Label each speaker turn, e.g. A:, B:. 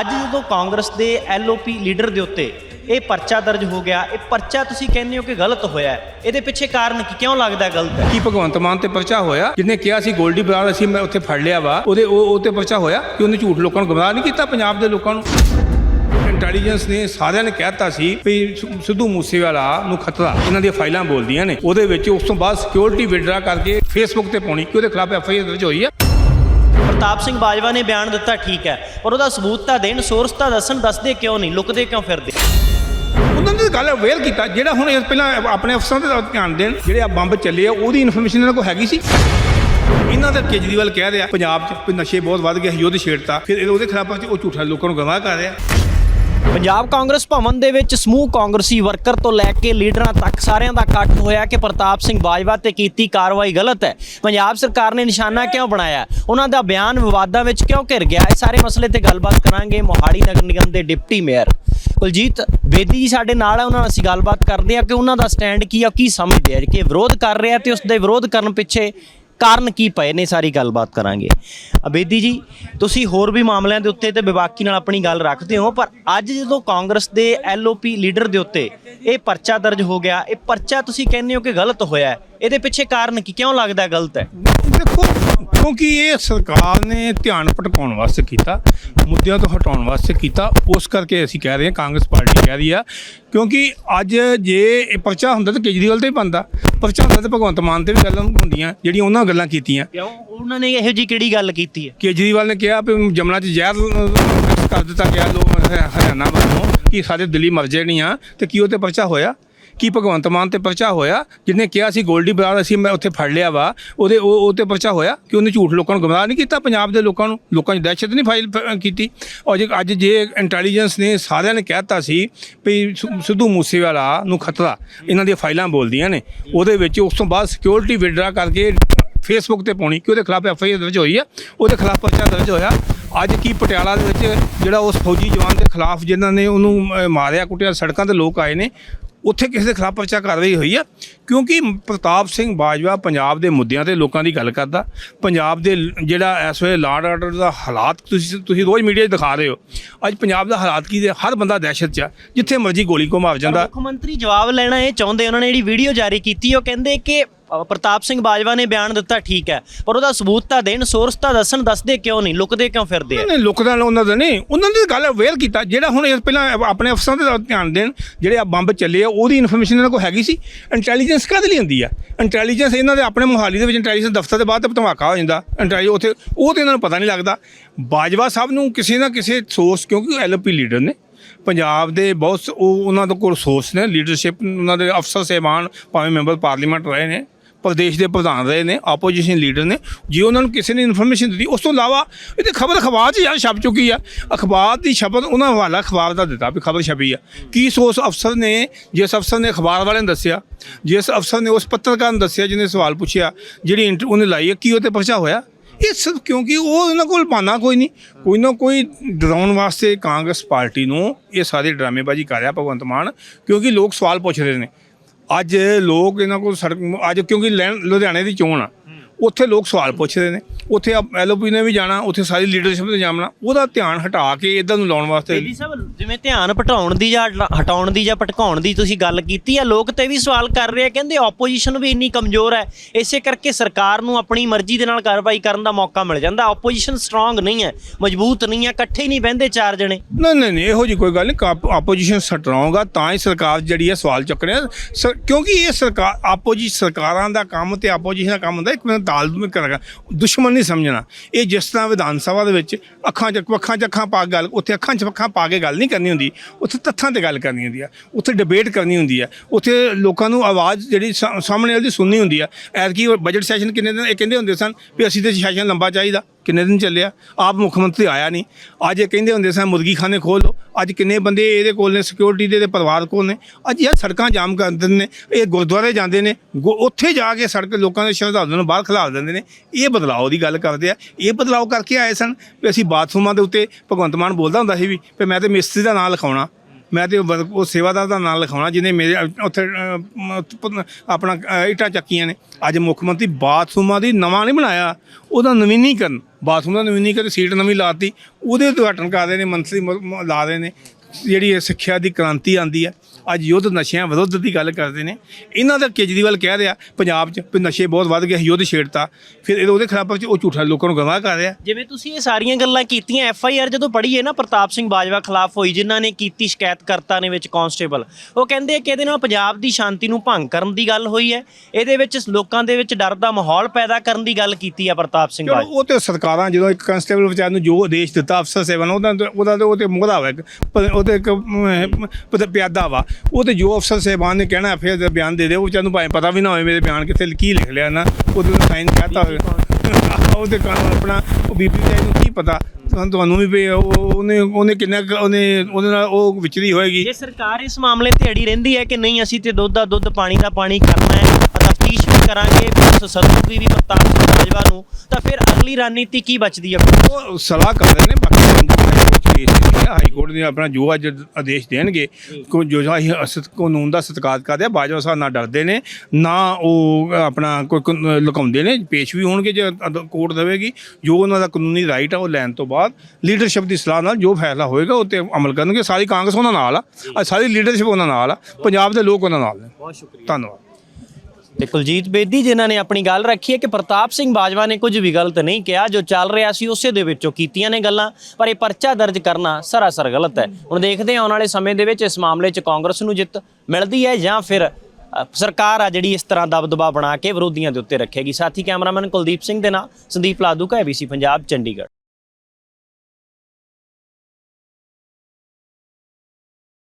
A: ਅੱਜ ਜਦੋਂ ਕਾਂਗਰਸ ਦੇ ਐਲਓਪੀ ਲੀਡਰ ਦੇ ਉੱਤੇ ਇਹ ਪਰਚਾ ਦਰਜ ਹੋ ਗਿਆ, ਇਹ ਪਰਚਾ ਤੁਸੀਂ ਕਹਿੰਦੇ ਹੋ ਕਿ ਗਲਤ ਹੋਇਆ ਹੈ। ਇਹਦੇ ਪਿੱਛੇ ਕਾਰਨ ਕੀ, ਕਿਉਂ ਲੱਗਦਾ ਗਲਤ ਹੈ?
B: ਕੀ ਭਗਵੰਤ ਮਾਨ ਤੇ ਪਰਚਾ ਹੋਇਆ? ਜਿਹਨੇ ਕਿਹਾ ਸੀ ਗੋਲਡੀ ਬਰਾੜ ਅਸੀਂ ਮੈਂ ਉੱਥੇ ਫੜ ਲਿਆ ਵਾ, ਉਹਦੇ ਉਹ ਉਹ ਤੇ ਪਰਚਾ ਹੋਇਆ ਕਿ ਉਹਨੇ ਝੂਠ ਲੋਕਾਂ ਨੂੰ ਗਮਰਾਹ ਨਹੀਂ ਕੀਤਾ ਪੰਜਾਬ ਦੇ ਲੋਕਾਂ ਨੂੰ? ਇੰਟੈਲੀਜੈਂਸ ਨੇ ਸਾਰਿਆਂ ਨੇ ਕਹਿਤਾ ਸੀ ਵੀ ਸਿ- ਸਿੱਧੂ ਮੂਸੇਵਾਲਾ ਨੂੰ ਖਤਰਾ, ਇਹਨਾਂ ਦੀਆਂ ਫਾਈਲਾਂ ਬੋਲਦੀਆਂ ਨੇ। ਉਹਦੇ ਵਿੱਚ ਉਸ ਤੋਂ ਬਾਅਦ ਸਿਕਿਉਰਿਟੀ ਵਿਡਰਾ ਕਰਕੇ ਫੇਸਬੁੱਕ ਤੇ ਪਾਉਣੀ ਕਿ ਉਹਦੇ ਖਿਲਾਫ ਐਫ ਆਈ ਆਰ ਦਰਜ ਹੋਈ ਹੈ
A: ਪ੍ਰਤਾਪ ਸਿੰਘ ਬਾਜਵਾ ਨੇ ਬਿਆਨ ਦਿੱਤਾ, ਠੀਕ ਹੈ। ਪਰ ਉਹਦਾ ਸਬੂਤ ਤਾਂ ਦੇਣ ਸੋਰਸ ਤਾਂ ਦੱਸਣ, ਦੱਸਦੇ ਕਿਉਂ ਨਹੀਂ? ਲੁਕਦੇ ਕਿਉਂ ਫਿਰਦੇ?
B: ਉਹਨਾਂ ਨੇ ਗੱਲ ਅਵੇਅਰ ਕੀਤਾ, ਜਿਹੜਾ ਹੁਣ ਇਹ ਪਹਿਲਾਂ ਆਪਣੇ ਅਫਸਰਾਂ ਤੇ ਧਿਆਨ ਦੇਣ, ਜਿਹੜੇ ਆ ਬੰਬ ਚੱਲੇ ਆ, ਉਹਦੀ ਇਨਫੋਰਮੇਸ਼ਨ ਇਹਨਾਂ ਕੋਲ ਹੈਗੀ ਸੀ। ਇਹਨਾਂ ਦਾ ਕੇਜਰੀਵਾਲ ਕਹਿ ਰਿਹਾ, ਪੰਜਾਬ 'ਚ ਨਸ਼ੇ ਬਹੁਤ ਵੱਧ ਗਏ ਯੁੱਧ ਛੇੜਤਾ, ਫਿਰ ਇਹ ਉਹਦੇ ਖਿਲਾਫ ਉਹ ਝੂਠਾ ਲੋਕਾਂ ਨੂੰ ਗਵਾਹ ਕਰ ਰਿਹਾ।
A: ਪੰਜਾਬ ਕਾਂਗਰਸ ਭਵਨ ਦੇ ਵਿੱਚ ਸਮੂਹ ਕਾਂਗਰਸੀ ਵਰਕਰ ਤੋਂ ਲੈ ਕੇ ਲੀਡਰਾਂ ਤੱਕ ਸਾਰਿਆਂ ਦਾ ਇਕੱਠ ਹੋਇਆ ਕਿ ਪ੍ਰਤਾਪ ਸਿੰਘ ਬਾਜਵਾ ਤੇ ਕੀਤੀ ਕਾਰਵਾਈ ਗਲਤ ਹੈ। ਪੰਜਾਬ ਸਰਕਾਰ ਨੇ ਨਿਸ਼ਾਨਾ ਕਿਉਂ ਬਣਾਇਆ? ਉਹਨਾਂ ਦਾ ਬਿਆਨ ਵਿਵਾਦਾਂ ਵਿੱਚ ਕਿਉਂ ਘਿਰ ਗਿਆ? ਇਹ ਸਾਰੇ ਮਸਲੇ ਤੇ ਗੱਲਬਾਤ ਕਰਾਂਗੇ ਮੋਹਾਲੀ ਨਗਰ ਨਿਗਮ ਦੇ ਡਿਪਟੀ ਮੇਅਰ। ਕੁਲਜੀਤ, ਬੇਦੀ ਜੀ ਸਾਡੇ ਨਾਲ ਹੈ ਉਹਨਾਂ ਨਾਲ ਅਸੀਂ ਗੱਲਬਾਤ ਕਰਦੇ ਹਾਂ ਕਿ ਉਹਨਾਂ ਦਾ ਸਟੈਂਡ ਕੀ ਆ, ਕੀ ਸਮਝਦੇ ਆ? ਕਿ ਵਿਰੋਧ ਕਰ ਰਿਹਾ ਤੇ ਉਸ ਦੇ ਵਿਰੋਧ ਕਰਨ ਪਿੱਛੇ ਕਾਰਨ ਕੀ ਪਏ ਨੇ ਸਾਰੀ ਗੱਲਬਾਤ ਕਰਾਂਗੇ। ਅਬੇਦੀ ਜੀ, ਤੁਸੀਂ ਹੋਰ ਵੀ ਮਾਮਲਿਆਂ ਦੇ ਉੱਤੇ ਤੇ ਵਿਵਾਕੀ ਨਾਲ ਆਪਣੀ ਗੱਲ ਰੱਖਦੇ ਹੋ, ਪਰ ਅੱਜ ਜਦੋਂ ਕਾਂਗਰਸ ਦੇ ਐਲਓਪੀ ਲੀਡਰ ਦੇ ਉੱਤੇ ਇਹ ਪਰਚਾ ਦਰਜ ਹੋ ਗਿਆ, ਇਹ ਪਰਚਾ ਤੁਸੀਂ ਕਹਿੰਦੇ ਹੋ ਕਿ ਗਲਤ ਹੋਇਆ ਇਹਦੇ ਪਿੱਛੇ ਕਾਰਨ ਕੀ, ਕਿਉਂ ਲੱਗਦਾ ਗਲਤ ਹੈ?
B: ਦੇਖੋ ਕਿਉਂਕਿ ਇਹ ਸਰਕਾਰ ਨੇ ਧਿਆਨ ਭਟਕਾਉਣ ਵਾਸਤੇ ਕੀਤਾ ਮੁੱਦਿਆਂ ਤੋਂ ਹਟਾਉਣ ਵਾਸਤੇ ਕੀਤਾ ਉਸ ਕਰਕੇ ਅਸੀਂ ਕਹਿ ਰਹੇ ਹਾਂ ਕਾਂਗਰਸ ਪਾਰਟੀ ਕਹਿ ਰਹੀ ਆ। ਕਿਉਂਕਿ ਅੱਜ ਜੇ ਇਹ ਪਰਚਾ ਹੁੰਦਾ ਤਾਂ ਕੇਜਰੀਵਾਲ ਤੇ ਹੀ ਬੰਦਾ ਪਰਚਾ ਹੁੰਦਾ ਤਾਂ ਭਗਵੰਤ ਮਾਨ ਤੇ ਵੀ ਗੱਲਾਂ ਹੁੰਦੀਆਂ ਜਿਹੜੀਆਂ ਉਹਨਾਂ ਗੱਲਾਂ ਕੀਤੀਆਂ।
A: ਕਿਉਂ? ਉਹਨਾਂ ਨੇ ਇਹੋ ਜੀ ਕਿਹੜੀ ਗੱਲ ਕੀਤੀ ਹੈ?
B: ਕੇਜਰੀਵਾਲ ਨੇ ਕਿਹਾ ਵੀ ਜਮਨਾ 'ਚ ਜ਼ਹਿਰ ਕਰ ਦਿੱਤਾ ਗਿਆ ਲੋਕ ਹਰਿਆਣਾ ਵੱਲੋਂ ਕਿ ਸਾਡੇ ਦਿੱਲੀ ਮਰ ਜਾਣੀਆਂ ਤੇ ਕੀ ਉਹ ਤੇ ਪਰਚਾ ਹੋਇਆ? ਕੀ ਭਗਵੰਤ ਮਾਨ ਤੇ ਪਰਚਾ ਹੋਇਆ? ਜਿਹਨੇ ਕਿਹਾ ਸੀ ਗੋਲਡੀ ਬਰਾੜ ਅਸੀਂ ਮੈਂ ਉੱਥੇ ਫੜ ਲਿਆ ਵਾ, ਉਹਦੇ ਉਹ ਉਹ ਤੇ ਪਰਚਾ ਹੋਇਆ ਕਿ ਉਹਨੇ ਝੂਠ ਲੋਕਾਂ ਨੂੰ ਗੁੰਮਰਾਹ ਨਹੀਂ ਕੀਤਾ, ਪੰਜਾਬ ਦੇ ਲੋਕਾਂ ਨੂੰ ਲੋਕਾਂ 'ਚ ਦਹਿਸ਼ਤ ਨਹੀਂ ਫਾਈਲ ਕੀਤੀ। ਔਰ ਜੇ ਅੱਜ ਜੇ ਇੰਟੈਲੀਜੈਂਸ ਨੇ ਸਾਰਿਆਂ ਨੇ ਕਹਿਤਾ ਸੀ ਵੀ ਸਿੱਧੂ ਮੂਸੇਵਾਲਾ ਨੂੰ ਖਤਰਾ, ਇਹਨਾਂ ਦੀਆਂ ਫਾਈਲਾਂ ਬੋਲਦੀਆਂ ਨੇ। ਉਹਦੇ ਵਿੱਚ ਉਸ ਤੋਂ ਬਾਅਦ ਸਿਕਿਉਰਿਟੀ ਵਿਡਰਾ ਕਰਕੇ ਫੇਸਬੁੱਕ ਤੇ ਪਾਉਣੀ ਕਿ ਉਹਦੇ ਖਿਲਾਫ ਐਫ ਆਈ ਆਰ ਦਰਜ ਹੋਈ ਆ, ਉਹਦੇ ਖਿਲਾਫ ਪਰਚਾ ਦਰਜ ਹੋਇਆ। ਅੱਜ ਕੀ ਪਟਿਆਲਾ ਦੇ ਵਿੱਚ ਜਿਹੜਾ ਉਸ ਫੌਜੀ ਜਵਾਨ ਦੇ ਖਿਲਾਫ ਜਿਨ੍ਹਾਂ ਨੇ ਉਹਨੂੰ ਮਾਰਿਆ, ਕੁੱਟਿਆ, ਸੜਕਾਂ ਤੇ ਲੋਕ ਆਏ ਨੇ ਉੱਥੇ ਕਿਸੇ ਦੇ ਖਿਲਾਫ ਪਰਚਾ ਕਾਰਵਾਈ ਹੋਈ ਆ, ਕਿਉਂਕਿ ਪ੍ਰਤਾਪ ਸਿੰਘ ਬਾਜਵਾ ਪੰਜਾਬ ਦੇ ਮੁੱਦਿਆਂ ਤੇ ਲੋਕਾਂ ਦੀ ਗੱਲ ਕਰਦਾ। ਪੰਜਾਬ ਦੇ ਜਿਹੜਾ ਇਸ ਵੇਲੇ ਲਾਰਡ ਆਰਡਰ ਦਾ ਹਾਲਾਤ ਤੁਸੀਂ ਤੁਸੀਂ ਰੋਜ਼ ਮੀਡੀਆ 'ਚ ਦਿਖਾ ਰਹੇ ਹੋ। ਅੱਜ ਪੰਜਾਬ ਦਾ ਹਾਲਾਤ ਕੀ ਦੇ, ਹਰ ਬੰਦਾ ਦਹਿਸ਼ਤ 'ਚ ਆ, ਜਿੱਥੇ ਮਰਜ਼ੀ ਗੋਲੀ ਕੋ ਜਾਂਦਾ।
A: ਮੁੱਖ ਮੰਤਰੀ ਜਵਾਬ ਲੈਣਾ ਇਹ ਚਾਹੁੰਦੇ, ਉਹਨਾਂ ਨੇ ਜਿਹੜੀ ਵੀਡੀਓ ਜਾਰੀ ਕੀਤੀ, ਉਹ ਕਹਿੰਦੇ ਕਿ ਪ੍ਰਤਾਪ ਸਿੰਘ ਬਾਜਵਾ ਨੇ ਬਿਆਨ ਦਿੱਤਾ, ਠੀਕ ਹੈ। ਪਰ ਉਹਦਾ ਸਬੂਤ ਤਾਂ ਦੇਣ ਸੋਰਸ ਤਾਂ ਦੱਸਣ, ਦੱਸਦੇ ਕਿਉਂ ਨਹੀਂ? ਲੁਕਦੇ ਕਿਉਂ ਫਿਰਦੇ ਆ?
B: ਨਹੀਂ ਲੁਕਦਾ ਉਹਨਾਂ ਦਾ ਨਹੀਂ। ਉਹਨਾਂ ਦੀ ਗੱਲ ਅਵੇਅਰ ਕੀਤਾ। ਜਿਹੜਾ ਹੁਣ ਇਹ ਪਹਿਲਾਂ ਆਪਣੇ ਅਫਸਰਾਂ ਤੇ ਧਿਆਨ ਦੇਣ, ਜਿਹੜੇ ਆ ਬੰਬ ਚੱਲੇ ਆ, ਉਹਦੀ ਇਨਫੋਰਮੇਸ਼ਨ ਇਹਨਾਂ ਕੋਲ ਹੈਗੀ ਸੀ। ਇੰਟੈਲੀਜੈਂਸ ਕਾਹਦੇ ਲਈ ਹੁੰਦੀ ਆ? ਇੰਟੈਲੀਜੈਂਸ ਇਹਨਾਂ ਦੇ ਆਪਣੇ ਮੁਹਾਲੀ ਦੇ ਵਿੱਚ ਇੰਟੈਲੀਜੈਂਸ ਦਫ਼ਤਰ ਦੇ ਬਾਅਦ ਤੇ ਧਮਾਕਾ ਹੋ ਜਾਂਦਾ। ਇੰਟੈਲੀ ਉੱਥੇ, ਉਹ ਤੇ ਇਹਨਾਂ ਨੂੰ ਪਤਾ ਨਹੀਂ ਲੱਗਦਾ। ਬਾਜਵਾ ਸਾਹਿਬ ਨੂੰ ਕਿਸੇ ਨਾ ਕਿਸੇ ਸੋਰਸ ਕਿਉਂਕਿ ਐਲਪੀ ਲੀਡਰ ਨੇ, ਪੰਜਾਬ ਦੇ ਬਹੁਤ ਸ- ਉਹ ਉਹਨਾਂ ਦੇ ਕੋਲ ਸੋਰਸ ਨੇ ਲੀਡਰਸ਼ਿਪ ਉਹਨਾਂ ਦੇ ਅਫਸਰ, ਸਹਿਬਾਨ, ਭਾਵੇਂ ਮੈਂਬਰ ਪਾਰਲੀਮੈਂਟ ਰਹੇ ਨੇ। ਪ੍ਰਦੇਸ਼ ਦੇ ਪ੍ਰਧਾਨ ਰਹੇ ਨੇ ਆਪੋਜੀਸ਼ਨ ਲੀਡਰ ਨੇ। ਜੇ ਉਹਨਾਂ ਨੂੰ ਕਿਸੇ ਨੇ ਇਨਫੋਰਮੇਸ਼ਨ ਦਿੱਤੀ, ਉਸ ਤੋਂ ਇਲਾਵਾ ਇਹ ਇਹਦੀ ਖਬਰ ਅਖਬਾਰ 'ਚ ਯਾਰ ਛਪ ਚੁੱਕੀ ਆ। ਅਖਬਾਰ ਦੀ ਸ਼ਬਦ ਉਹਨਾਂ ਹਵਾਲਾ ਅਖਬਾਰ ਦਾ ਦਿੱਤਾ ਵੀ ਖਬਰ ਛਪੀ ਆ। ਕੀ ਸੋਚ ਅਫਸਰ ਨੇ, ਜਿਸ ਅਫਸਰ ਨੇ ਅਖਬਾਰ ਵਾਲਿਆਂ ਨੂੰ ਦੱਸਿਆ, ਜਿਸ ਅਫਸਰ ਨੇ ਉਸ ਪੱਤਰਕਾਰ ਨੂੰ ਦੱਸਿਆ, ਜਿਹਨੇ ਸਵਾਲ ਪੁੱਛਿਆ, ਜਿਹੜੀ ਇੰਟਰ ਉਹਨੇ ਲਾਈ ਹੈ ਕੀ ਉਹ ਤੇ ਪਰਚਾ ਹੋਇਆ? ਇਹ ਸਿਰਫ ਕਿਉਂਕਿ ਉਹ ਉਹਨਾਂ ਕੋਲ ਬਹਾਨਾ ਕੋਈ ਨਹੀਂ। ਕੋਈ ਨਾ ਕੋਈ ਡਰਾਉਣ ਵਾਸਤੇ ਕਾਂਗਰਸ ਪਾਰਟੀ ਨੂੰ ਇਹ ਸਾਰੇ ਡਰਾਮੇਬਾਜ਼ੀ ਕਰ ਰਿਹਾ ਭਗਵੰਤ ਮਾਨ, ਕਿਉਂਕਿ ਲੋਕ ਸਵਾਲ ਪੁੱਛ ਰਹੇ ਨੇ। ਅੱਜ ਲੋਕ ਇਹਨਾਂ ਕੋਲ ਸੜਕ ਅੱਜ ਕਿਉਂਕਿ ਲੈਣ- ਲੁਧਿਆਣੇ ਦੀ ਚੋਣ ਆ। ਉੱਥੇ ਲੋਕ ਸਵਾਲ ਪੁੱਛ ਰਹੇ ਨੇ। ਉੱਥੇ ਐਲਓਪੀ ਨੇ ਵੀ ਜਾਣਾ ਉੱਥੇ ਸਾਰੀ ਲੀਡਰਸ਼ਿਪ ਨੇ ਜਾਣਾ। ਉਹਦਾ ਧਿਆਨ ਹਟਾ ਕੇ ਇਧਰ ਨੂੰ ਲਾਉਣ ਵਾਸਤੇ।
A: ਬੇਦੀ ਸਾਹਿਬ ਜਿਵੇਂ ਧਿਆਨ ਪਟਾਉਣ ਦੀ ਜਾਂ ਹਟਾਉਣ ਦੀ ਜਾਂ ਭਟਕਾਉਣ ਦੀ ਤੁਸੀਂ ਗੱਲ ਕੀਤੀ ਆ ਲੋਕ ਤੇ ਵੀ ਸਵਾਲ ਕਰ ਰਹੇ ਆ ਕਹਿੰਦੇ ਆਪੋਜੀਸ਼ਨ ਵੀ ਇੰਨੀ ਕਮਜ਼ੋਰ ਹੈ। ਇਸੇ ਕਰਕੇ ਸਰਕਾਰ ਨੂੰ ਆਪਣੀ ਮਰਜ਼ੀ ਦੇ ਨਾਲ ਕਾਰਵਾਈ ਕਰਨ ਦਾ ਮੌਕਾ ਮਿਲ ਜਾਂਦਾ। ਆਪੋਜੀਸ਼ਨ ਸਟਰੋਂਗ ਨਹੀਂ ਹੈ ਮਜ਼ਬੂਤ ਨਹੀਂ ਹੈ ਇਕੱਠੇ ਹੀ ਨਹੀਂ ਬਹਿੰਦੇ ਚਾਰ ਜਣੇ।
B: ਨਹੀਂ ਨਹੀਂ ਨਹੀਂ ਇਹੋ ਜੀ ਕੋਈ ਗੱਲ ਨਹੀਂ। ਆਪੋਜੀਸ਼ਨ ਸਟਰੋਂਗ ਆ ਤਾਂ ਹੀ ਸਰਕਾਰ ਜਿਹੜੀ ਹੈ ਸਵਾਲ ਚੁੱਕ ਰਹੀ ਕਿਉਂਕਿ ਇਹ ਸਰਕਾਰ ਆਪੋਜੀ ਸਰਕਾਰਾਂ ਦਾ ਕੰਮ ਤੇ ਆਪੋਜੀਸ਼ਨ ਦਾ ਕੰਮ ਹੁੰਦਾ। ਇੱਕ ਮਿੰਟ ਤਾਲਮੇਲ ਕਰਾਂਗਾ ਦੁਸ਼ਮਣ ਨਹੀਂ ਸਮਝਣਾ। ਇਹ ਜਿਸ ਤਰ੍ਹਾਂ ਵਿਧਾਨ ਸਭਾ ਦੇ ਵਿੱਚ ਅੱਖਾਂ 'ਚ ਅੱਖਾਂ 'ਚ ਅੱਖਾਂ ਪਾ ਕੇ ਗੱਲ ਉੱਥੇ ਅੱਖਾਂ 'ਚ ਅੱਖਾਂ ਪਾ ਕੇ ਗੱਲ ਨਹੀਂ ਕਰਨੀ ਹੁੰਦੀ। ਉੱਥੇ ਤੱਥਾਂ ਤੇ ਗੱਲ ਕਰਨੀ ਹੁੰਦੀ ਆ। ਉੱਥੇ ਡਿਬੇਟ ਕਰਨੀ ਹੁੰਦੀ ਆ। ਉੱਥੇ ਲੋਕਾਂ ਨੂੰ ਆਵਾਜ਼ ਜਿਹੜੀ ਸਾ- ਸਾਹਮਣੇ ਵਾਲੀ ਸੁਣਨੀ ਹੁੰਦੀ ਆ। ਐਤਕੀ ਬਜਟ ਸੈਸ਼ਨ ਕਿੰਨੇ ਦਿਨ ਇਹ ਕਹਿੰਦੇ ਹੁੰਦੇ ਸਨ ਵੀ ਅਸੀਂ ਤੇ ਸੈਸ਼ਨ ਲੰਬਾ ਚਾਹੀਦਾ। ਕਿੰਨੇ ਦਿਨ ਚੱਲਿਆ? ਆਪ ਮੁੱਖ ਮੰਤਰੀ ਆਇਆ ਨਹੀਂ। ਅੱਜ ਇਹ ਕਹਿੰਦੇ ਹੁੰਦੇ ਸਨ ਮੁਰਗੀ ਖਾਨੇ ਖੋਲ ਲਓ। ਅੱਜ ਕਿੰਨੇ ਬੰਦੇ ਇਹਦੇ ਕੋਲ ਨੇ ਸਿਕਿਉਰਿਟੀ ਦੇ ਤੇ ਪਰਿਵਾਰ ਕੋਲ ਨੇ। ਅੱਜ ਇਹ ਸੜਕਾਂ ਜਾਮ ਕਰ ਦਿੰਦੇ ਨੇ, ਇਹ ਗੁਰਦੁਆਰੇ ਜਾਂਦੇ ਨੇ, ਗੁ- ਉੱਥੇ ਜਾ ਕੇ ਸੜਕ ਲੋਕਾਂ ਦੇ ਸ਼ਰਧਾਲੂਆਂ ਨੂੰ ਬਾਹਰ ਖਿਲਾਰ ਦਿੰਦੇ ਨੇ। ਇਹ ਬਦਲਾਅ ਦੀ ਗੱਲ ਕਰਦੇ ਆ। ਇਹ ਬਦਲਾਅ ਕਰਕੇ ਆਏ ਸਨ ਵੀ ਅਸੀਂ ਬਾਥਰੂਮਾਂ ਦੇ ਉੱਤੇ ਭਗਵੰਤ ਮਾਨ ਬੋਲਦਾ ਹੁੰਦਾ ਸੀ ਵੀ ਵੀ ਮੈਂ ਤੇ ਮਿਸਤਰੀ ਦਾ ਨਾਂ ਲਿਖਾਉਣਾ। ਮੈਂ ਤੇ ਉਹ ਉਹ ਸੇਵਾਦਾਰ ਦਾ ਨਾਮ ਲਿਖਾਉਣਾ ਜਿਹਨੇ ਮੇਰੇ ਉੱਥੇ ਆਪਣਾ ਅ, ਇੱਟਾਂ ਚੱਕੀਆਂ ਨੇ। ਅੱਜ ਮੁੱਖ ਮੰਤਰੀ ਬਾਥਰੂਮਾਂ ਦੀ ਨਵਾਂ ਨਹੀਂ ਬਣਾਇਆ ਉਹਦਾ ਨਵੀਨੀਕਰਨ। ਬਾਥਰੂਮ ਦਾ ਨਵੀਨੀਕਰਨ ਸੀਟ ਨਵੀਂ ਲਾਤੀ ਉਹਦੇ ਉਦਘਾਟਨ ਕਰਦੇ ਨੇ ਮੰਤਰੀ ਲਾ ਰਹੇ ਨੇ। ਜਿਹੜੀ ਇਹ ਸਿੱਖਿਆ ਦੀ ਕ੍ਰਾਂਤੀ ਆਂਦੀ ਹੈ ਅੱਜ ਯੁੱਧ ਨਸ਼ਿਆਂ ਵਿਰੁੱਧ ਦੀ ਗੱਲ ਕਰਦੇ ਨੇ। ਇਹਨਾਂ ਦਾ ਕੇਜਰੀਵਾਲ ਕਹਿ ਰਿਹਾ ਪੰਜਾਬ 'ਚ ਵੀ ਨਸ਼ੇ ਬਹੁਤ ਵੱਧ ਗਏ ਯੁੱਧ ਛੇੜਤਾ। ਫਿਰ ਇਹ ਉਹਦੇ ਖਿਲਾਫ ਉਹ ਝੂਠਾ ਲੋਕਾਂ ਨੂੰ ਗਵਾਹ ਕਰ ਰਿਹਾ।
A: ਜਿਵੇਂ ਤੁਸੀਂ ਇਹ ਸਾਰੀਆਂ ਗੱਲਾਂ ਕੀਤੀਆਂ ਐਫ ਆਈ ਆਰ ਜਦੋਂ ਪੜ੍ਹੀ ਹੈ ਨਾ ਪ੍ਰਤਾਪ ਸਿੰਘ ਬਾਜਵਾ ਖਿਲਾਫ ਹੋਈ ਜਿਨ੍ਹਾਂ ਨੇ ਕੀਤੀ ਸ਼ਿਕਾਇਤਕਰਤਾ ਨੇ ਵਿੱਚ ਕਾਂਸਟੇਬਲ। ਉਹ ਕਹਿੰਦੇ ਕਿ ਇਹਦੇ ਨਾਲ ਪੰਜਾਬ ਦੀ ਸ਼ਾਂਤੀ ਨੂੰ ਭੰਗ ਕਰਨ ਦੀ ਗੱਲ ਹੋਈ ਹੈ। ਇਹਦੇ ਵਿੱਚ ਲੋਕਾਂ ਦੇ ਵਿੱਚ ਡਰ ਦਾ ਮਾਹੌਲ ਪੈਦਾ ਕਰਨ ਦੀ ਗੱਲ ਕੀਤੀ ਹੈ ਪ੍ਰਤਾਪ ਸਿੰਘ ਬਾਜਵਾ।
B: ਉਹ ਤੇ ਸਰਕਾਰਾਂ ਜਦੋਂ ਇੱਕ ਕਨਸਟੇਬਲ ਵਿਚਾਰ ਨੂੰ ਜੋ ਆਦੇਸ਼ ਦਿੱਤਾ ਅਫਸਰ ਸੇਵਾ ਨੂੰ ਉਹਦਾ ਉਹਦਾ ਉਹ ਤੇ ਮੋਹਰਾ ਉਹ ਤੇ ਇੱਕ ਅਮ, ਪ- ਪਿਆਦਾ ਵਾ। ਉਹ ਤੇ ਜੋ ਅਫਸਰ ਸੇਵਾਨ ਨੇ ਕਹਿਣਾ ਫਿਰ ਤੇ ਬਿਆਨ ਦੇ ਦੇ ਉਹ ਵਿਚਾਰ ਨੂੰ ਭਾਵੇਂ ਪਤਾ ਵੀ ਨਾ ਹੋਵੇ ਮੇਰੇ ਬਿਆਨ ਕਿੱਥੇ ਕੀ ਲਿਖ ਲਿਆ ਨਾ ਉਹਦੇ ਨੂੰ ਸਾਈਨ ਕਰਤਾ ਹੋਵੇ ਉਹ ਤੇ ਕਾਨੂੰਨ ਆਪਣਾ ਉਹ ਬੀਬੀ ਨੂੰ ਕੀ ਪਤਾ? ਤੁਹਾਨੂੰ- ਵੀ ਉਹ ਉਹਨੇ ਉਹਨੇ ਕਿੰਨਾ ਉਹਨੇ ਉਹਦੇ ਨਾਲ ਉਹ ਵਿਚਰੀ ਹੋਏਗੀ।
A: ਜੇ ਸਰਕਾਰ ਇਸ ਮਾਮਲੇ ਤੇ ਅੜੀ ਰਹਿੰਦੀ ਹੈ ਕਿ ਨਹੀਂ ਅਸੀਂ ਤੇ ਦੁੱਧ ਦਾ ਦੁੱਧ ਪਾਣੀ ਦਾ ਪਾਣੀ ਕਰਨਾ ਹੈ ਤਫਤੀਸ਼ ਵੀ ਕਰਾਂਗੇ? ਸਦੂਗੀ ਵੀ ਪ੍ਰਤਾਪ ਸਿੰਘ ਬਾਜਵਾ ਨੂੰ ਤਾਂ ਫਿਰ ਅਗਲੀ ਰਣਨੀਤੀ ਕੀ ਬਚਦੀ ਹੈ?
B: ਉਹ ਸਲਾਹ ਕਰ ਰਹੇ ਨੇ ਬਾਕੀ ਹਾਈ ਕੋਰਟ ਨੇ ਆਪਣਾ ਜੋ ਅੱਜ ਆਦੇਸ਼ ਦੇਣਗੇ ਕੋ ਜੋ ਅਸੀਂ ਅਸਤ ਕਾਨੂੰਨ ਦਾ ਸਤਿਕਾਰ ਕਰਦੇ ਆ ਬਾਜਵਾ ਸਾਹਿਬ ਨਾ ਡਰਦੇ ਨੇ ਨਾ ਉਹ ਆਪਣਾ ਕੋਈ ਲੁਕਾਉਂਦੇ ਨੇ ਪੇਸ਼ ਵੀ ਹੋਣਗੇ ਜੇ ਕੋਰਟ ਦੇਵੇਗੀ। ਜੋ ਉਹਨਾਂ ਦਾ ਕਾਨੂੰਨੀ ਰਾਈਟ ਆ ਉਹ ਲੈਣ ਤੋਂ ਬਾਅਦ ਲੀਡਰਸ਼ਿਪ ਦੀ ਸਲਾਹ ਨਾਲ ਜੋ ਫੈਸਲਾ ਹੋਏਗਾ ਉਹ ਤੇ ਅਮਲ ਕਰਨਗੇ। ਸਾਰੀ ਕਾਂਗਰਸ ਉਹਨਾਂ ਨਾਲ ਆ ਸਾਰੀ ਲੀਡਰਸ਼ਿਪ ਉਹਨਾਂ ਨਾਲ ਆ ਪੰਜਾਬ ਦੇ ਲੋਕ ਉਹਨਾਂ ਨਾਲ ਨੇ।
A: ਬਹੁਤ ਸ਼ੁਕਰੀਆ।
B: ਧੰਨਵਾਦ।
A: ਤੇ ਕੁਲਜੀਤ ਬੇਦੀ ਜਿਨ੍ਹਾਂ ਨੇ ਆਪਣੀ ਗੱਲ ਰੱਖੀ ਹੈ ਕਿ ਪ੍ਰਤਾਪ ਸਿੰਘ ਬਾਜਵਾ ਨੇ ਕੁਝ ਵੀ ਗਲਤ ਨਹੀਂ ਕਿਹਾ, ਜੋ ਚੱਲ ਰਿਹਾ ਸੀ ਉਸੇ ਦੇ ਵਿੱਚੋਂ ਕੀਤੀਆਂ ਨੇ ਗੱਲਾਂ, ਪਰ ਇਹ ਪਰਚਾ ਦਰਜ ਕਰਨਾ ਸਰਾਸਰ ਗਲਤ ਹੈ। ਹੁਣ ਦੇਖਦੇ ਹਾਂ ਆਉਣ ਵਾਲੇ ਸਮੇਂ ਦੇ ਵਿੱਚ ਇਸ ਮਾਮਲੇ 'ਚ ਕਾਂਗਰਸ ਨੂੰ ਜਿੱਤ ਮਿਲਦੀ ਹੈ ਜਾਂ ਫਿਰ ਸਰਕਾਰ ਆ ਜਿਹੜੀ ਇਸ ਤਰ੍ਹਾਂ ਦਬਦਬਾ ਬਣਾ ਕੇ ਵਿਰੋਧੀਆਂ ਦੇ ਉੱਤੇ ਰੱਖੇਗੀ। ਸਾਥੀ ਕੈਮਰਾਮੈਨ ਕੁਲਦੀਪ ਸਿੰਘ ਦੇ ਨਾਲ ਸੰਦੀਪ ਲਾਦੂ ਕਾ ABC ਪੰਜਾਬ, ਚੰਡੀਗੜ੍ਹ।